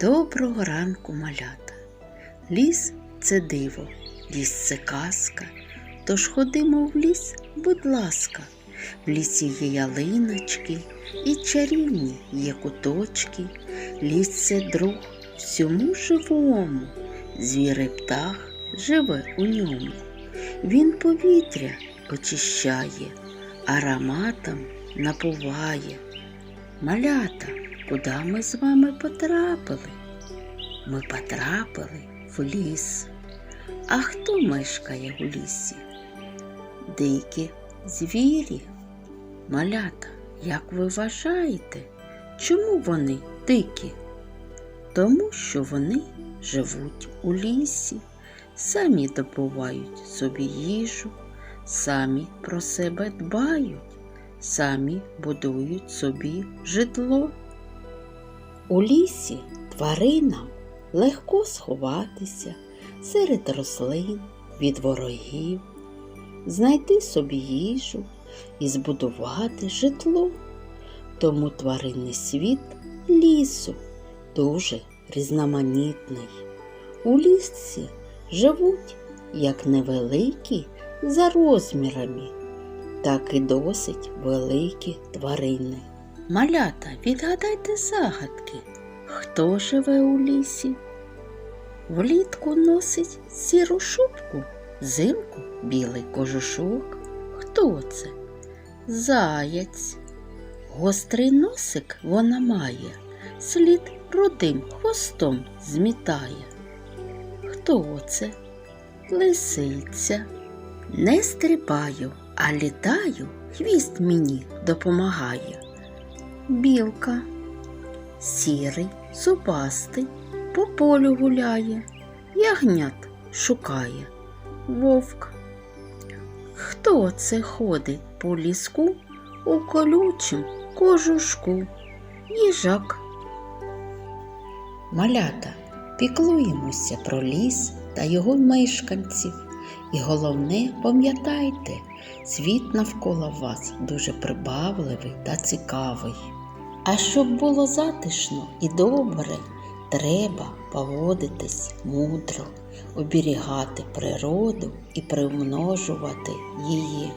Доброго ранку, малята. Ліс це диво, ліс це казка. Тож ходимо в ліс, будь ласка. В лісі є ялиночки і чарівні є куточки. Ліс це друг всьому живому. Звіри птах живе у ньому. Він повітря очищає, ароматом напуває. Малята, куди ми з вами потрапили? Ми потрапили в ліс. А хто мешкає у лісі? Дикі звірі. Малята, як ви вважаєте, чому вони дикі? Тому що вони живуть у лісі, самі добувають собі їжу, самі про себе дбають, самі будують собі житло. У лісі тваринам легко сховатися серед рослин від ворогів, знайти собі їжу і збудувати житло. Тому тваринний світ лісу дуже різноманітний. У лісі живуть як невеликі за розмірами, так і досить великі тварини. Малята, відгадайте загадки, хто живе у лісі? Влітку носить сіру шубку, зимку білий кожушок. Хто це? Заяць. Гострий носик вона має, слід рудим хвостом змітає. Хто це? Лисиця. Не стрибаю, а літаю, хвіст мені допомагає. Білка. Сірий, зубастий, по полю гуляє, ягнят шукає. Вовк. Хто це ходить по ліску у колючім кожушку? Їжак. Малята, піклуємося про ліс та його мешканців. І головне, пам'ятайте, світ навколо вас дуже прибавливий та цікавий. А щоб було затишно і добре, треба поводитись мудро, оберігати природу і примножувати її.